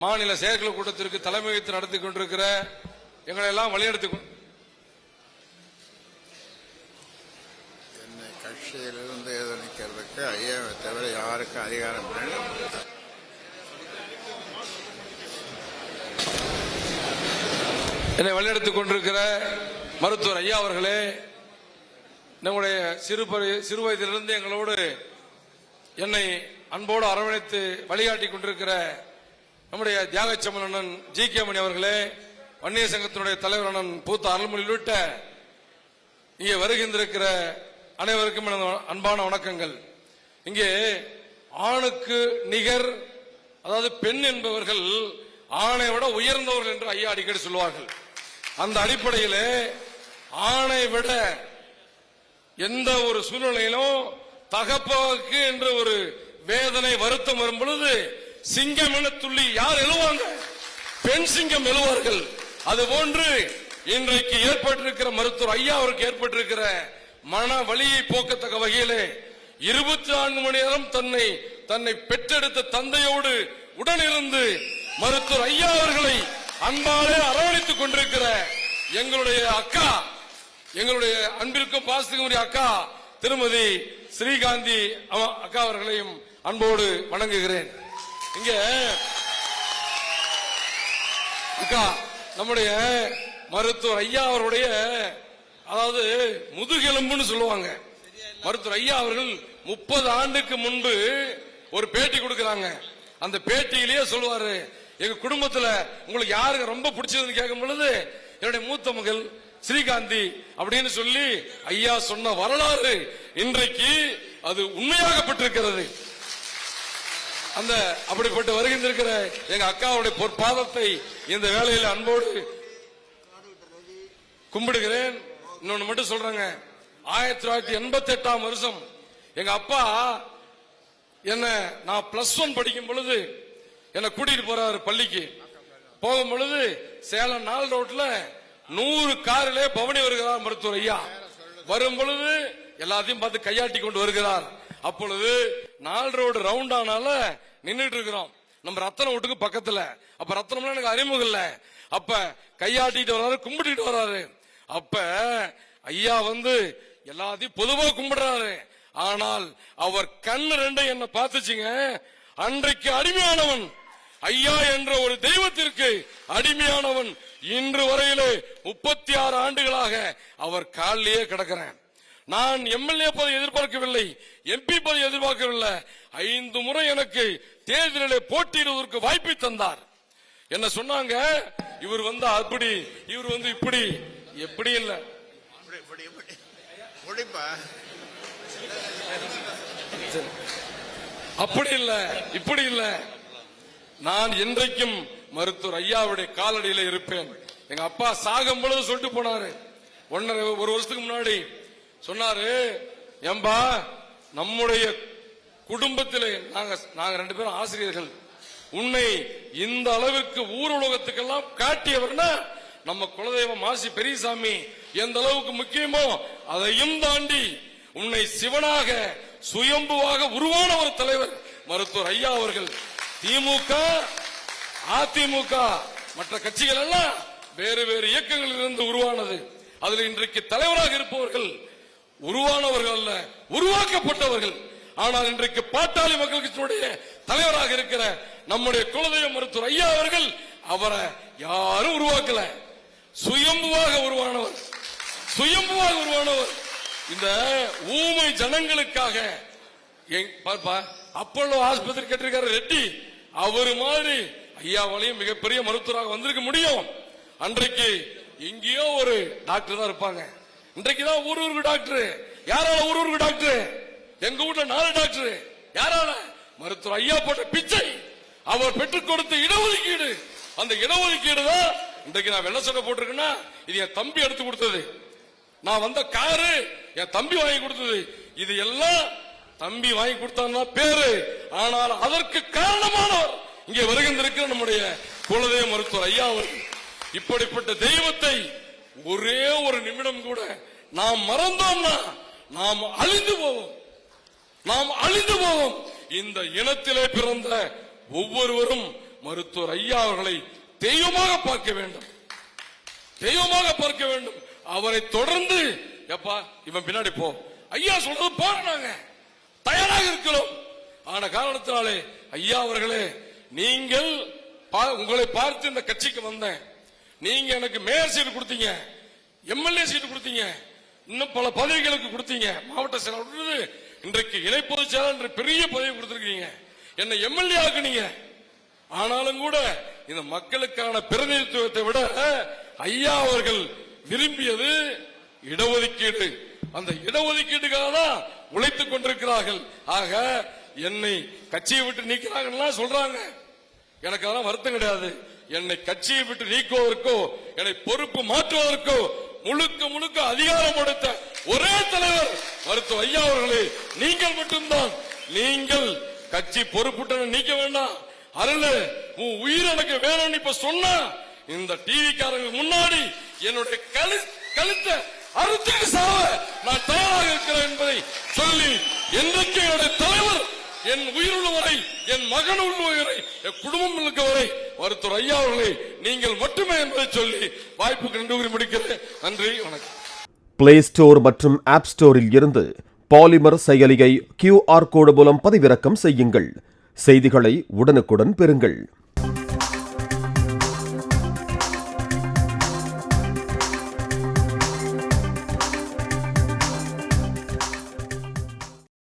மாநில செயற்குழு கூட்டத்திற்கு தலைமை வைத்து நடத்தி கொண்டிருக்கிற எங்களை எல்லாம் வழிநடத்தி என்னை கட்சியிலிருந்து எதிர்க்கிறதுக்கு ஐயாவை தவிர யாருக்கும் அதிகாரம் என்னை வழிநடத்திக் கொண்டிருக்கிற மருத்துவர் ஐயா அவர்களே நம்முடைய சிறு சிறு வயதிலிருந்து எங்களோடு என்னை அன்போடு அரவணைத்து வழிகாட்டி கொண்டிருக்கிற நம்முடைய தியாகச்சம்மன் அண்ணன் ஜி கே மணி அவர்களே வன்னிய சங்கத்தினுடைய தலைவர் அண்ணன் பூத்த அருள்மொழி உள்ளிட்ட இங்கே வருகின்றிருக்கிற அனைவருக்கும் எனது அன்பான வணக்கங்கள். இங்கே ஆணுக்கு நிகர் அதாவது பெண் என்பவர்கள் ஆணை விட உயர்ந்தவர்கள் என்று ஐயா அடிக்கடி சொல்லுவார்கள். அந்த அடிப்படையில் ஆணை விட எந்த ஒரு சூழ்நிலையிலும் தகப்பவுக்கு என்ற ஒரு வேதனை வருத்தம் வரும் பொழுது சிங்கம் என துள்ளி யார் எழுவாங்க? பெண் சிங்கம் எழுவார்கள். அது போன்று இன்றைக்கு ஏற்பட்டிருக்கிற மருத்துவர் ஐயா அவருக்கு ஏற்பட்டிருக்கிற மன வழியை போக்கத்தக்க வகையிலே இருபத்தி நான்கு மணி நேரம் தன்னை தன்னை பெற்றெடுத்த தந்தையோடு உடனிருந்து மருத்துவர் ஐயா அவர்களை அன்பாலே அரவணைத்துக் கொண்டிருக்கிற எங்களுடைய அக்கா எங்களுடைய அன்பிற்கும் பாசத்துக்கும் அக்கா திருமதி ஸ்ரீகாந்தி அவ- அக்கா அவர்களையும் அன்போடு வணங்குகிறேன். இங்க. அக்கா நம்முடைய மருத்துவர் ஐயா அவருடைய அதாவது முதுகெலும்புன்னு சொல்லுவாங்க. மருத்துவர் ஐயா அவர்கள் முப்பது ஆண்டுக்கு முன்பு ஒரு பேட்டி கொடுக்கிறாங்க. அந்த பேட்டியிலேயே சொல்லுவாரு எங்க குடும்பத்துல உங்களுக்கு யாருக்கு ரொம்ப பிடிச்சதுன்னு கேட்கும் பொழுது என்னுடைய மூத்த மகள் ஸ்ரீகாந்தி அப்படின்னு சொல்லி ஐயா சொன்ன வரலாறு இன்றைக்கு அது உண்மையாகப்பட்டிருக்கிறது அந்த அப்படிப்பட்டு வருகின்றிருக்கிற எங்க அக்காவுடைய பொற்பாதத்தை இந்த வேலையில் அன்போடு கும்பிடுகிறேன். இன்னொன்னு மட்டும் சொல்றேங்க. ஆயிரத்தி தொள்ளாயிரத்தி எண்பத்தி எட்டாம் வருஷம் எங்க அப்பா என்ன நான் பிளஸ் ஒன் படிக்கும் பொழுது என்ன கூட்டிட்டு போறாரு பள்ளிக்கு. போகும் பொழுது சேலம் நாள் ரோட்ல நூறு காரிலே பவனி வருகிறார் மருத்துவர் ஐயா. வரும் பொழுது எல்லாத்தையும் பார்த்து கையாட்டி கொண்டு வருகிறார். அப்பொழுது நாலு ரோடு ரவுண்ட் ஆனால நின்றுட்டு இருக்கிறோம். நம்ம ரத்தன வீட்டுக்கு பக்கத்துல. அப்ப ரத்தனம்லாம் எனக்கு அறிமுகம் இல்ல. அப்ப கையாட்டிட்டு வர்றாரு கும்பிட்டுட்டு வர்றாரு. அப்ப ஐயா வந்து எல்லாத்தையும் பொதுவா கும்பிடுறாரு. ஆனால் அவர் கண்ணு ரெண்டை என்ன பார்த்துச்சுங்க. அன்றைக்கு அடிமையானவன். ஐயா என்ற ஒரு தெய்வத்திற்கு அடிமையானவன். இன்று வரையிலே முப்பத்தி ஆறு ஆண்டுகளாக அவர் காலிலேயே கிடக்கிறேன். நான் எம்எல்ஏ பதவி எதிர்பார்க்கவில்லை எம்பி பதவி எதிர்பார்க்கவில்லை. ஐந்து முறை எனக்கு தேர்தலிலே போட்டியிடுவதற்கு வாய்ப்பை தந்தார். என்ன சொன்னாங்க? இவர் வந்து அப்படி இவர் வந்து இப்படி. எப்படி இல்ல? அப்படி இல்ல இப்படி இல்ல. நான் என்றைக்கும் மருத்துவர் ஐயாவுடைய காலடியில இருப்பேன். எங்க அப்பா சாகும் பொழுது சொல்லிட்டு போனாரு. ஒன்னரை ஒரு வருஷத்துக்கு முன்னாடி சொன்னாரு ஏம்பா நம்முடைய குடும்பத்தில் நாங்க நாங்க ரெண்டு பேரும் ஆசிரியர்கள். உன்னை இந்த அளவுக்கு ஊர் உலகத்துக்கெல்லாம் காட்டியவர்னா நம்ம குலதெய்வம் மாசி பெரியசாமி. எந்த அளவுக்கு முக்கியமோ அதையும் தாண்டி உன்னை சிவனாக சுயம்புவாக உருவான ஒரு தலைவர் மருத்துவர் ஐயா அவர்கள். திமுக அதிமுக மற்ற கட்சிகள் எல்லாம் வேறு வேறு இயக்கங்களில் இருந்து உருவானது. அதில் இன்றைக்கு தலைவராக இருப்பவர்கள் உருவானவர்கள் அல்ல உருவாக்கப்பட்டவர்கள். ஆனால் இன்றைக்கு பாட்டாளி மக்கள் கட்சியினுடைய தலைவராக இருக்கிற நம்முடைய குலதெய்வ மருத்துவர் ஐயா அவர்கள் அவரை யாரும் உருவாக்கல. சுயம்புவாக உருவானவர். சுயம்புவாக உருவானவர். இந்த ஊமை ஜனங்களுக்காக எங்- அப்பல்லோ ஆஸ்பத்திரி கேட்டிருக்காரு ரெட்டி அவரு மாதிரி ஐயாவாலையும் மிகப்பெரிய மருத்துவராக வந்திருக்க முடியும். அன்றைக்கு எங்கேயோ ஒரு டாக்டர் தான் இருப்பாங்க. இன்றைக்கு தான் ஊர் ஊருக்கு டாக்டர். யாரால ஊர் ஊருக்கு டாக்டர்? எங்க வீட்ல நாலு டாக்டர். யாரால? மருத்துவர் ஐயா போட்ட பிச்சை. அவர் பெற்றுக் கொடுத்த இடஒதுக்கீடு. அந்த இடஒதுக்கீடு தான் இன்றைக்கு நான் வெள்ள சட்டை போட்டிருக்கேன்னா இது என் தம்பி எடுத்து கொடுத்தது. நான் வந்த காரு என் தம்பி வாங்கி கொடுத்தது. இது எல்லாம் தம்பி வாங்கி கொடுத்தான்னா பேரு. ஆனால் அதற்கு காரணமானவர் இங்கே வருகின்றிருக்கிற நம்முடைய குலதெய்வ மருத்துவர் ஐயா அவர்கள். இப்படிப்பட்ட தெய்வத்தை ஒரே ஒரு நிமிடம் கூட நாம் மறந்தோம்னா நாம் அழிந்து போவோம். நாம் அழிந்து போவோம். இந்த இனத்திலே பிறந்த ஒவ்வொருவரும் மருத்துவர் ஐயா அவர்களை தெய்வமாக பார்க்க வேண்டும். தெய்வமாக பார்க்க வேண்டும். அவரை தொடர்ந்து எப்பா இவன் பின்னாடி போ. ஐயா சொல்றது போறாங்க தயாராக இருக்கிறோம். ஆன காரணத்தினாலே ஐயா அவர்களே நீங்கள் பா- உங்களை பார்த்து இந்த கட்சிக்கு வந்தேன். நீங்க எனக்கு மேயர் சீட்டு கொடுத்தீங்க எம்எல்ஏ சீட்டு கொடுத்தீங்க இன்னும் பல பதவிகளுக்கு கொடுத்தீங்க. மாவட்ட செயலாளர் இன்றைக்கு இணை பொதுச் செயலாளர் என்ற பெரிய பதவி கொடுத்திருக்கீங்க. என்னை எம்எல்ஏ ஆக்குனீங்க. ஆனாலும் கூட இந்த மக்களுக்கான பிரதிநிதித்துவத்தை விட ஐயா அவர்கள் விரும்பியது இடஒதுக்கீடு. அந்த இடஒதுக்கீட்டுக்காக தான் உழைத்துக் கொண்டிருக்கிறார்கள். ஆக என்னை கட்சியை விட்டு நீக்கிறாங்கலாம் சொல்றாங்க. எனக்கு அதெல்லாம் வருத்தம் கிடையாது. என்னை கட்சியை விட்டு நீக்குவதற்கோ என்னை பொறுப்பு மாற்றுவதற்கோ முழுக்க முழுக்க அதிகாரம் கொடுத்த ஒரே தலைவர் மருத்துவ ஐயா அவர்களே நீங்கள் மட்டும்தான். நீங்கள் கட்சி பொறுப்புட்ட நீக்க வேண்டாம். அருள் உன் உயிர் எனக்கு வேணும்னு இப்ப சொன்னா இந்த டிவி காரங்க முன்னாடி என்னுடைய கழு கழுத்தை அறுத்துக்கு சாவ நான் தயாராக இருக்கிறேன் என்பதை சொல்லி என்றைக்கு என்னுடைய தலைவர் என் உயிருள்ள வரை என் மகன் உள்ளவரை என் குடும்பம் இருக்க வரை மருத்துவர் ஐயா அவர்களே நீங்கள் மட்டுமே என்பதை சொல்லி வாய்ப்புக்கு நன்றி கூறி முடிக்கிறேன். நன்றி வணக்கம். பிளே ஸ்டோர் மற்றும் ஆப் ஸ்டோரில் இருந்து பாலிமர் செயலியை கியூஆர் கோடு மூலம் பதிவிறக்கம் செய்யுங்கள். செய்திகளை உடனுக்குடன் பெறுங்கள்.